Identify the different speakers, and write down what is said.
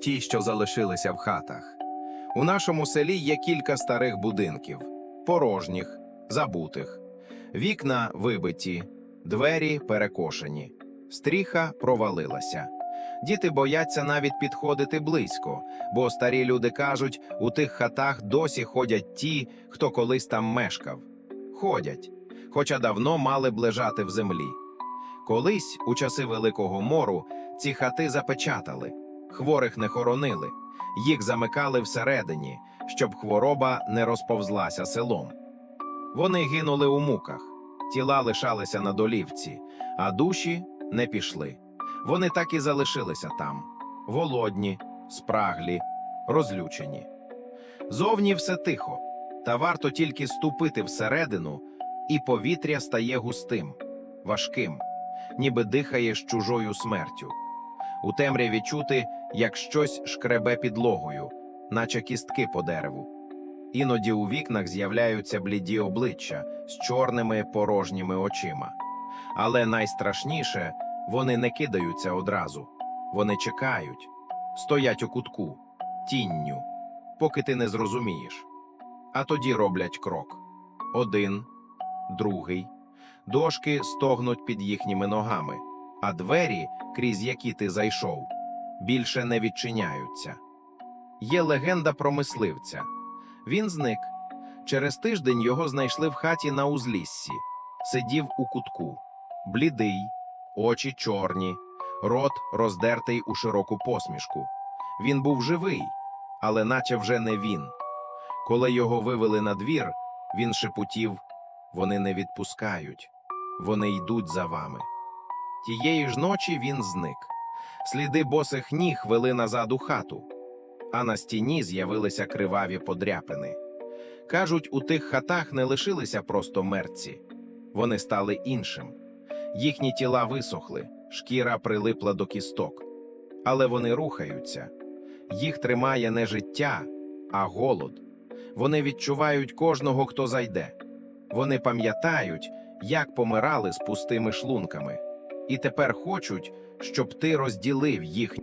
Speaker 1: ті, що залишилися в хатах. У нашому селі є кілька старих будинків, порожніх, забутих, вікна вибиті, двері перекошені, стріха провалилася. Діти бояться навіть підходити близько, бо старі люди кажуть, у тих хатах досі ходять ті, хто колись там мешкав. Ходять, хоча давно мали б лежати в землі. Колись, у часи Великого мору, ці хати запечатали, хворих не хоронили, їх замикали всередині, щоб хвороба не розповзлася селом. Вони гинули у муках, тіла лишалися на долівці, а душі не пішли. Вони так і залишилися там голодні, спраглі, розлючені. Зовні все тихо, та варто тільки ступити всередину, і повітря стає густим, важким, ніби дихаєш чужою смертю. У темряві чути, як щось шкребе підлогою, наче кістки по дереву. Іноді у вікнах з'являються бліді обличчя з чорними порожніми очима. Але найстрашніше вони не кидаються одразу. Вони чекають, стоять у кутку, тінню, поки ти не зрозумієш. А тоді роблять крок. Один, другий. Дошки стогнуть під їхніми ногами, а двері, крізь які ти зайшов, більше не відчиняються. Є легенда про мисливця. Він зник. Через тиждень його знайшли в хаті на узліссі. Сидів у кутку, блідий, очі чорні, рот роздертий у широку посмішку. Він був живий, але наче вже не він. Коли його вивели на двір, він шепотів: вони не відпускають, вони йдуть за вами. Тієї ж ночі він зник. Сліди босих ніг вели назад у хату, а на стіні з'явилися криваві подряпини. Кажуть, у тих хатах не лишилися просто мерці, вони стали іншим. Їхні тіла висохли, шкіра прилипла до кісток. Але вони рухаються. Їх тримає не життя, а голод. Вони відчувають кожного, хто зайде. Вони пам'ятають, як помирали з пустими шлунками, і тепер хочуть, щоб ти розділив їх